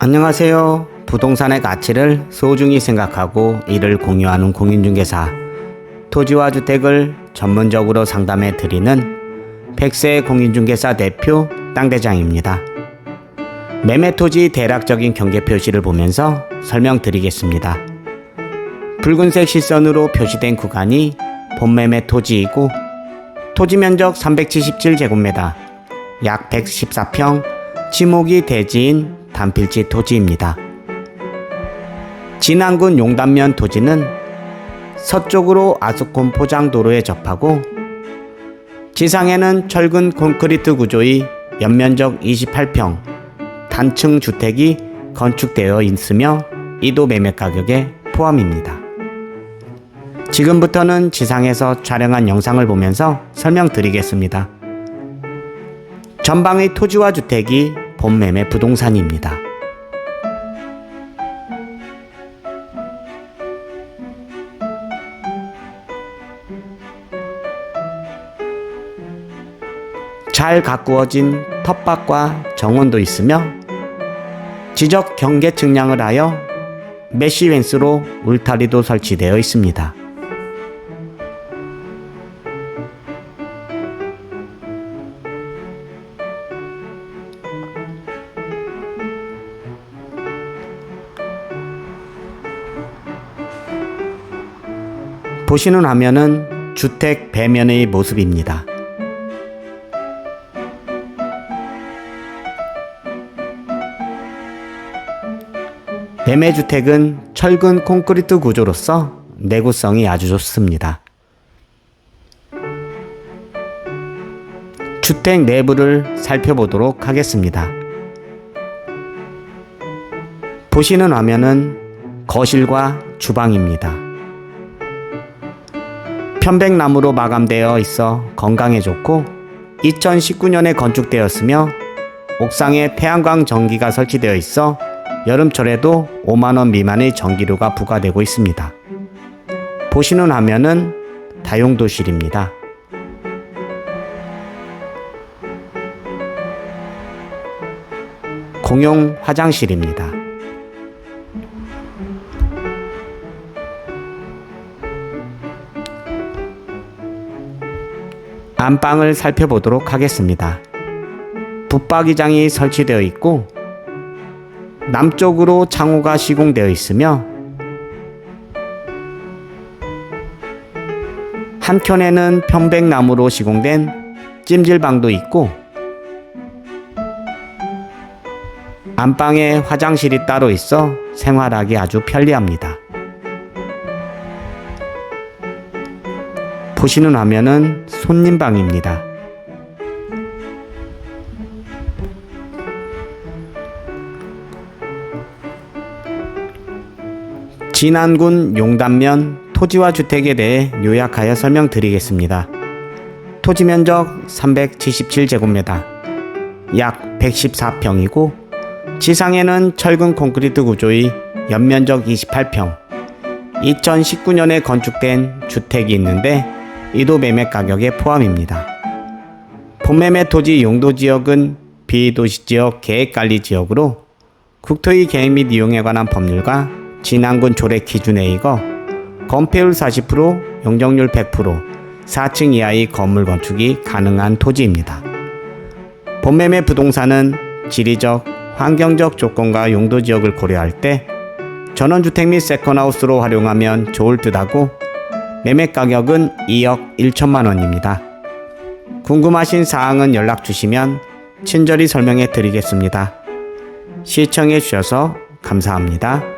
안녕하세요. 부동산의 가치를 소중히 생각하고 이를 공유하는 공인중개사 토지와 주택을 전문적으로 상담해 드리는 백세 공인중개사 대표 땅대장입니다. 매매토지 대략적인 경계 표시를 보면서 설명드리겠습니다. 붉은색 시선으로 표시된 구간이 본매매 토지이고 토지 면적 377제곱미터, 약 114평, 지목이 대지인 단필지 토지입니다. 진안군 용담면 토지는 서쪽으로 아스콘 포장도로에 접하고 지상에는 철근 콘크리트 구조의 연면적 28평 단층 주택이 건축되어 있으며 이도 매매 가격에 포함입니다. 지금부터는 지상에서 촬영한 영상을 보면서 설명드리겠습니다. 전방의 토지와 주택이 본매매 부동산입니다. 잘 가꾸어진 텃밭과 정원도 있으며 지적 경계 측량을 하여 메시웬스로 울타리도 설치되어 있습니다. 보시는 화면은 주택 배면의 모습입니다. 매매주택은 철근 콘크리트 구조로서 내구성이 아주 좋습니다. 주택 내부를 살펴보도록 하겠습니다. 보시는 화면은 거실과 주방입니다. 편백나무로 마감되어 있어 건강에 좋고 2019년에 건축되었으며 옥상에 태양광 전기가 설치되어 있어 여름철에도 5만원 미만의 전기료가 부과되고 있습니다. 보시는 화면은 다용도실입니다. 공용 화장실입니다. 안방을 살펴보도록 하겠습니다. 붙박이장이 설치되어 있고 남쪽으로 창호가 시공되어 있으며 한켠에는 평백나무로 시공된 찜질방도 있고 안방에 화장실이 따로 있어 생활하기 아주 편리합니다. 보시는 화면은 손님방입니다. 진안군 용담면 토지와 주택에 대해 요약하여 설명드리겠습니다. 토지 면적 377제곱미터, 약 114평이고 지상에는 철근 콘크리트 구조의 연면적 28평, 2019년에 건축된 주택이 있는데 이도 매매 가격에 포함입니다. 본매매 토지 용도 지역은 비도시 지역 계획 관리 지역으로 국토의 계획 및 이용에 관한 법률과 진안군 조례 기준에 의거 건폐율 40%, 용적률 100%, 4층 이하의 건물 건축이 가능한 토지입니다. 본매매 부동산은 지리적, 환경적 조건과 용도 지역을 고려할 때 전원주택 및 세컨하우스로 활용하면 좋을 듯하고 매매 가격은 2억 1천만 원입니다. 궁금하신 사항은 연락 주시면 친절히 설명해 드리겠습니다. 시청해 주셔서 감사합니다.